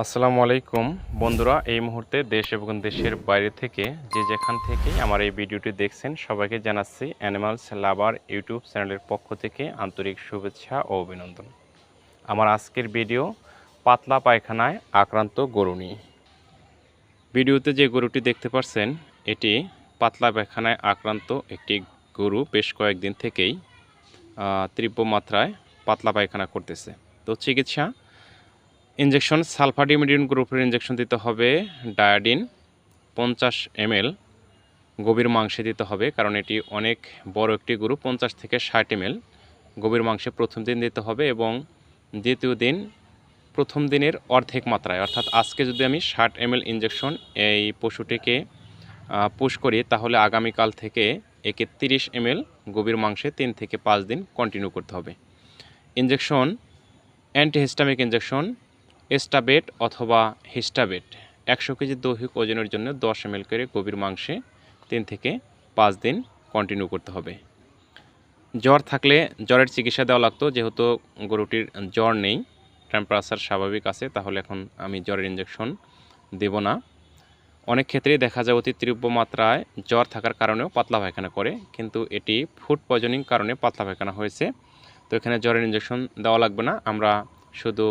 আসসালামু আলাইকুম। বন্ধুরা, এই মুহূর্তে দেশ এবং দেশের বাইরে থেকে যে যেখান থেকে আমার এই ভিডিওটি দেখছেন, সবাইকে জানাচ্ছি অ্যানিমালস লাভার ইউটিউব চ্যানেলের পক্ষ থেকে আন্তরিক শুভেচ্ছা ও অভিনন্দন। আমার আজকের ভিডিও, পাতলা পায়খানায় আক্রান্ত গরু নিয়ে। ভিডিওতে যে গরুটি দেখতে পাচ্ছেন, এটি পাতলা পায়খানায় আক্রান্ত একটি গরু বেশ কয়েকদিন থেকেই তীব্র মাত্রায় পাতলা পায়খানা করতেছে। তো চিকিৎসা ইনজেকশন সালফাডিমিডিন গ্রুপের ইনজেকশন দিতে হবে, ডায়াডিন পঞ্চাশ এমএল। গভীর মাংসে দিতে হবে, কারণ এটি অনেক বড় একটি গরু পঞ্চাশ থেকে ষাট এমএল। গভীর মাংসে প্রথম দিন দিতে হবে এবং দ্বিতীয় দিন প্রথম দিনের অর্ধেক মাত্রায়। অর্থাৎ আজকে যদি আমি ষাট এমএল ইনজেকশন এই পশুটিকে পুশ করি, তাহলে আগামীকাল থেকে একে তিরিশ এমএল গভীর মাংসে তিন থেকে পাঁচ দিন কন্টিনিউ করতে হবে। ইনজেকশন অ্যান্টিহিস্টামিক ইনজেকশন এস্টাবেট অথবা হিস্টাবেট। একশো কেজি দৈহিক ওজনের জন্য দশ এম করে গভীর মাংসে তিন থেকে পাঁচ দিন কন্টিনিউ করতে হবে। জ্বর থাকলে জ্বরের চিকিৎসা দেওয়া লাগতো, যেহেতু গরুটির জ্বর নেই টেম্পারেচার স্বাভাবিক আছে, তাহলে এখন আমি জ্বরের ইঞ্জেকশন দেব না। অনেক ক্ষেত্রেই দেখা যায় অতি তীব্র মাত্রায় জ্বর থাকার কারণেও পাতলা পায়খানা করে, কিন্তু এটি ফুড পয়জনিং কারণে পাতলা পায়খানা হয়েছে। তো এখানে জ্বরের ইঞ্জেকশন দেওয়া লাগবে না, আমরা শুধু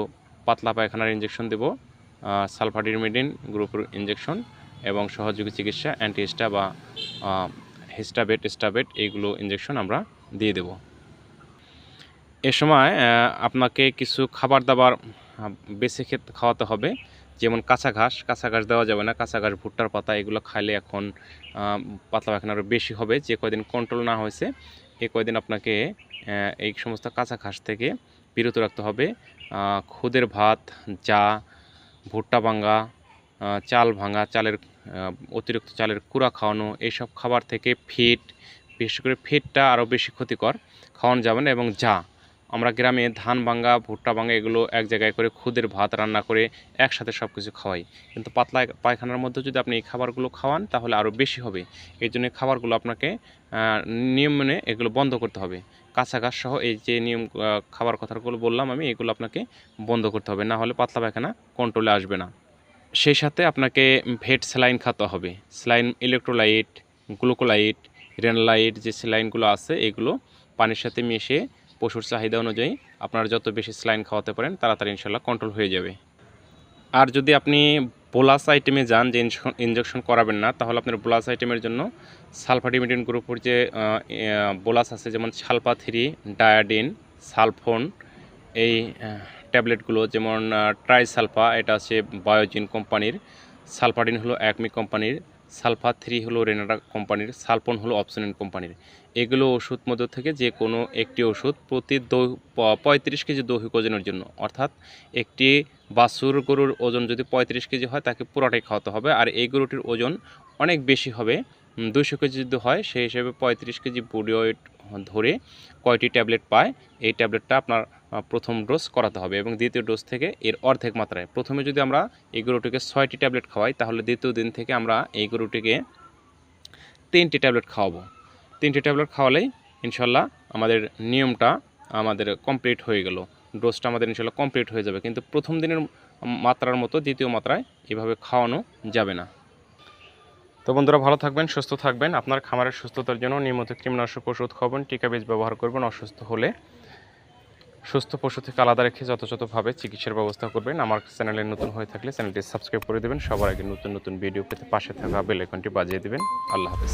পাতলা পায়খানার ইঞ্জেকশন দেব সালফাডিরমিডিন গ্রুপের ইঞ্জেকশন এবং সহযোগী চিকিৎসা অ্যান্টিস্টা বা হিস্টাবেট স্টাবেট এইগুলো ইঞ্জেকশন আমরা দিয়ে দেব। এ সময় আপনাকে কিছু খাবার দাবার বেছে খেতে, খাওয়াতে হবে, যেমন কাঁচা ঘাস কাঁচা ঘাস দেওয়া যাবে না, কাঁচা ঘাস, ভুট্টার পাতা এগুলো খাইলে এখন পাতলা পায়খানা আরও বেশি হবে, যে কয়দিন কন্ট্রোল না হয়েছে এই কয়দিন আপনাকে এই সমস্ত কাঁচা ঘাস থেকে বিরত রাখতে হবে। খুদের ভাত, চা, ভুট্টা ভাঙা চাল ভাঙা চালের অতিরিক্ত চালের কুড়া খাওয়ানো, এইসব খাবার থেকে ফিট, বিশেষ করে ফিটটা আরও বেশি ক্ষতিকর। খাওয়ানো যাবে না এবং যা আমরা গ্রামে ধান ভাঙ্গা, ভুট্টা ভাঙ্গা এগুলো এক জায়গায় করে খুদের ভাত রান্না করে একসাথে সব কিছু খাওয়াই। কিন্তু পাতলা পায়খানার মধ্যে যদি আপনি এই খাবারগুলো খাওয়ান, তাহলে আরও বেশি হবে। এই জন্য খাবারগুলো আপনাকে নিয়ম মেনে এগুলো বন্ধ করতে হবে। কাঁচা সহ এই যে নিয়ম খাবার কথাগুলো বললাম আমি, এগুলো আপনাকে বন্ধ করতে হবে। না হলে পাতলা পায়খানা কন্ট্রোলে আসবে না। সেই সাথে আপনাকে ভেট স্যালাইন খাওয়াতে হবে। স্যালাইন ইলেকট্রোলাইট গ্লুকোলাইট রেনলাইট যে স্যালাইনগুলো আছে, এগুলো পানির সাথে মিশে পশুর চাহিদা অনুযায়ী আপনারা যত বেশি স্যালাইন খাওয়াতে পারেন, তাড়াতাড়ি ইনশাল্লাহ কন্ট্রোল হয়ে যাবে। আর যদি আপনি বোলাস আইটেমে যান যে ইনজেকশন করাবেন না, তাহলে আপনার বোলাস আইটেমের জন্য সালফাডিমিডিন গ্রুপের যে বোলাস আছে, যেমন সালফা থ্রি ডায়াডিন সালফোন এই ট্যাবলেটগুলো যেমন ট্রাইসালফা এটা আছে বায়োজিন কোম্পানির সালফাডিন হলো একমি কোম্পানির সালফা থ্রি হলো রেনাডা কোম্পানির, সালফোন হলো অপশনিন কোম্পানির। এগুলো ওষুধ মধ্য থেকে যে কোনো একটি ওষুধ প্রতি দৈ পঁয়ত্রিশ কেজি দৈহিক ওজনের জন্য। অর্থাৎ একটি বাছুর গরুর ওজন যদি পঁয়ত্রিশ কেজি হয়, তাকে পুরোটাই খাওয়াতে হবে। আর এই গরুটির ওজন অনেক বেশি হবে দুশো কেজি যদি হয়, সেই হিসেবে পঁয়ত্রিশ কেজি বডি ওয়েট ধরে কয়টি ট্যাবলেট পায়? এই ট্যাবলেটটা আপনার প্রথম ডোজ করাতে হবে এবং দ্বিতীয় ডোজ থেকে এর অর্ধেক মাত্রায়। প্রথমে যদি আমরা এই গরুটিকে ছয়টি ট্যাবলেট খাওয়াই, তাহলে দ্বিতীয় দিন থেকে আমরা এই গরুটিকে তিনটি ট্যাবলেট খাওয়াবো। তিনটি ট্যাবলেট খাওয়ালেই ইনশাল্লাহ আমাদের নিয়মটা আমাদের কমপ্লিট হয়ে গেল। ডোজটা আমাদের ইনশাল্লাহ কমপ্লিট হয়ে যাবে। কিন্তু প্রথম দিনের মাত্রার মতো দ্বিতীয় মাত্রায় এভাবে খাওয়ানো যাবে না। তো বন্ধুরা, ভালো থাকবেন, সুস্থ থাকবেন। আপনার খামারের সুস্থতার জন্য নিয়মিত কীটনাশক ওষুধ খাবেন টিকা বীজ ব্যবহার করবেন, অসুস্থ হলে সুস্থ পশু থেকে আলাদা রেখে যথাযথভাবে চিকিৎসার ব্যবস্থা করবেন। আমার চ্যানেলে নতুন হয়ে থাকলে চ্যানেলটি সাবস্ক্রাইব করে দেবেন। সবার আগে নতুন নতুন ভিডিও পেতে পাশে থাকা বেলেকনটি বাজিয়ে দেবেন। আল্লাহ হাফেজ।